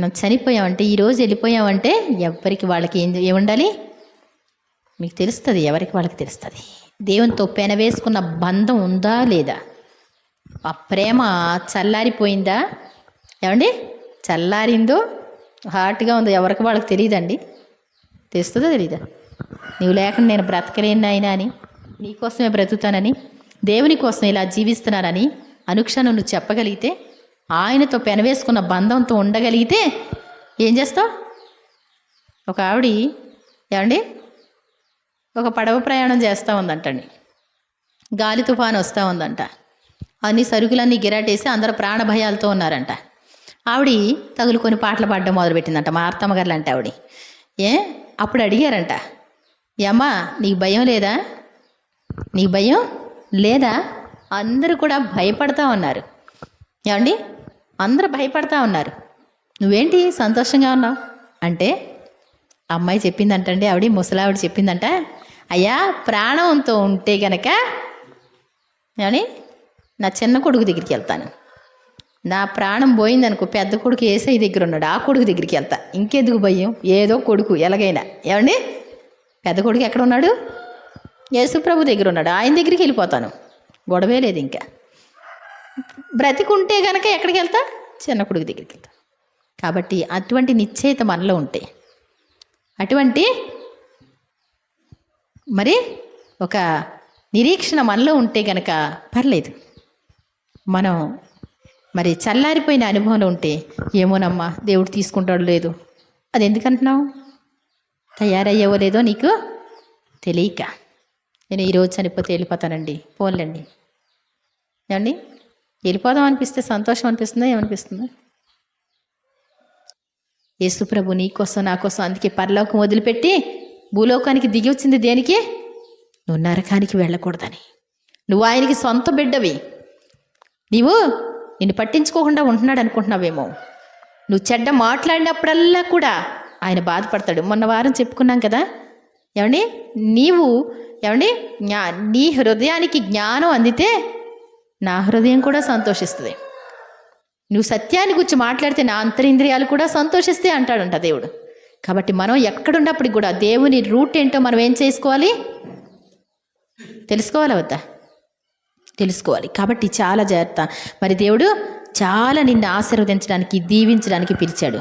మనం చనిపోయామంటే ఈరోజు వెళ్ళిపోయామంటే ఎవరికి వాళ్ళకి ఏం ఏముండాలి? మీకు తెలుస్తుంది ఎవరికి వాళ్ళకి తెలుస్తుంది. దేవునితో పెనవేసుకున్న బంధం ఉందా లేదా? ఆ ప్రేమ చల్లారిపోయిందా? ఏమండి? చల్లారిందో? హాట్గా ఉందో ఎవరికి వాళ్ళకి తెలియదండి తెలుస్తుందో తెలీదా? నువ్వు లేకుండా నేను బ్రతకలేను అయినా అని నీకోసమే బ్రతుకుతానని దేవుని కోసం ఇలా జీవిస్తున్నానని అనుక్షణం నువ్వు చెప్పగలిగితే ఆయనతో పెనవేసుకున్న బంధంతో ఉండగలిగితే ఏం చేస్తావు? ఒక ఆవిడ ఏమండి? ఒక పడవ ప్రయాణం చేస్తూ ఉందంటండి. గాలి తుఫాను వస్తూ ఉందంట. అన్ని సరుకులన్నీ గిరాటేసి అందరూ ప్రాణ భయాలతో ఉన్నారంట. ఆవిడ తగులుకొని పాటలు పాడడం మొదలుపెట్టిందంట. మా అత్తమ్మ గారు అంటే ఆవిడ. ఏ? అప్పుడు అడిగారంట. ఏమ్మా నీకు భయం లేదా? నీకు భయం లేదా? అందరూ కూడా భయపడతా ఉన్నారు. ఏమండి? అందరూ భయపడతా ఉన్నారు. నువ్వేంటి సంతోషంగా ఉన్నావు? అంటే అమ్మాయి చెప్పిందంటండి ఆవిడ ముసలావిడ చెప్పిందంట అయ్యా ప్రాణంతో ఉంటే గనక అని నా చిన్న కొడుకు దగ్గరికి వెళ్తాను. నా ప్రాణం పోయిందనుకో పెద్ద కొడుకు ఏసై దగ్గర ఉన్నాడు ఆ కొడుకు దగ్గరికి వెళ్తా. ఇంకెందుకు భయం? ఏదో కొడుకు ఎలాగైనా. ఏమండి? పెద్ద కొడుకు ఎక్కడ ఉన్నాడు? యేసుప్రభు దగ్గర ఉన్నాడు. ఆయన దగ్గరికి వెళ్ళిపోతాను. గొడవే లేదు ఇంకా. బ్రతికుంటే గనక ఎక్కడికి వెళ్తా? చిన్న కొడుకు దగ్గరికి వెళ్తా. కాబట్టి అటువంటి నిశ్చయిత మనలో ఉంటే అటువంటి మరి ఒక నిరీక్షణ మనలో ఉంటే గనక పర్లేదు. మనం మరి చల్లారిపోయిన అనుభవంలో ఉంటే ఏమోనమ్మా దేవుడు తీసుకుంటాడు లేదు. అది ఎందుకంటున్నావు? తయారయ్యేవో లేదో నీకు తెలియక. నేను ఈరోజు చనిపోతే వెళ్ళిపోతానండి. పోన్లండి. ఏమండి? వెళ్ళిపోదాం అనిపిస్తే సంతోషం అనిపిస్తుందా? ఏమనిపిస్తుందా? యేసుప్రభు నీకోసం నీ కోసం నా కోసం అందుకే పరలోకం వదిలిపెట్టి భూలోకానికి దిగి వచ్చింది దేనికి? నువ్వు నరకానికి వెళ్ళకూడదని. నువ్వు ఆయనకి సొంత బిడ్డవి. నీవు నిన్ను పట్టించుకోకుండా ఉంటున్నాడు అనుకుంటున్నావేమో. నువ్వు చెడ్డ మాట్లాడినప్పుడల్లా కూడా ఆయన బాధపడతాడు. మొన్న వారం చెప్పుకున్నాం కదా? ఏమండి? నీవు ఏమండి? జ్ఞా నీ హృదయానికి జ్ఞానం అందితే నా హృదయం కూడా సంతోషిస్తుంది. నువ్వు సత్యాన్ని గురించి మాట్లాడితే నా అంతరింద్రియాలు కూడా సంతోషిస్తే అంటాడంట దేవుడు. కాబట్టి మనం ఎక్కడున్నప్పటికి కూడా దేవుని రూట్ ఏంటో మనం ఏం చేసుకోవాలి? తెలుసుకోవాలి వద్దా? తెలుసుకోవాలి. కాబట్టి చాలా జాగ్రత్త. మరి దేవుడు చాలా నిన్ను ఆశీర్వదించడానికి దీవించడానికి పిలిచాడు.